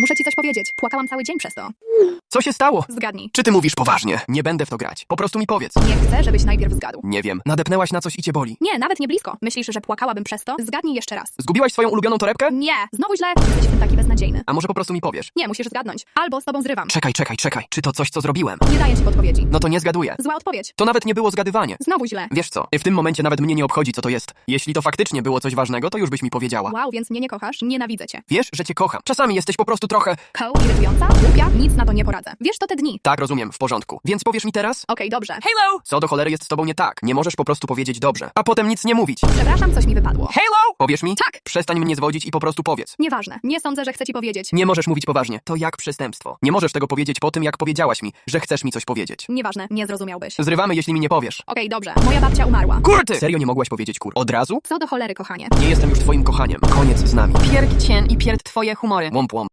Muszę ci coś powiedzieć. Płakałam cały dzień przez to. Co się stało? Zgadnij. Czy ty mówisz poważnie? Nie będę w to grać. Po prostu mi powiedz. Nie chcę, żebyś najpierw zgadł. Nie wiem. Nadepnęłaś na coś i cię boli. Nie, nawet nie blisko. Myślisz, że płakałabym przez to? Zgadnij jeszcze raz. Zgubiłaś swoją ulubioną torebkę? Nie, znowu źle. Jesteś taki beznadziejny. A może po prostu mi powiesz? Nie, musisz zgadnąć. Albo z tobą zrywam. Czekaj, czekaj, czekaj. Czy to coś, co zrobiłem? Nie daję ci podpowiedzi. No to nie zgaduję. Zła odpowiedź. To nawet nie było zgadywanie. Znowu źle. Wiesz co, w tym momencie nawet mnie nie obchodzi, co to jest. Jeśli to faktycznie było coś ważnego, to już byś mi powiedziała. Wow, więc mnie nie kochasz? Nienawidzę cię. Wiesz, że cię kocham. Czasami jesteś po prostu trochę... Koł, irytująca? Głupia? Nic na to nie poradzę. Wiesz, to te dni. Tak, rozumiem, w porządku. Więc powiesz mi teraz? Okej, dobrze. Halo! Co do cholery jest z tobą nie tak? Nie możesz po prostu powiedzieć dobrze, a potem nic nie mówić. Przepraszam, coś mi wypadło. Halo! Powiesz mi? Tak. Przestań mnie zwodzić i po prostu powiedz. Nieważne. Nie sądzę, że chcę ci powiedzieć. Nie możesz mówić poważnie. To jak przestępstwo. Nie możesz tego powiedzieć po tym, jak powiedziałaś mi, że chcesz mi coś powiedzieć. Nieważne, nie zrozumiałbyś. Zrywamy, jeśli mi nie powiesz. Okej, dobrze. Moja babcia umarła. Kurty! Serio nie mogłaś powiedzieć kur? Od razu? Co do cholery, kochanie. Nie jestem już twoim kochaniem. Koniec z nami. Pierd cień i pierd twoje humory. Łomp łomp.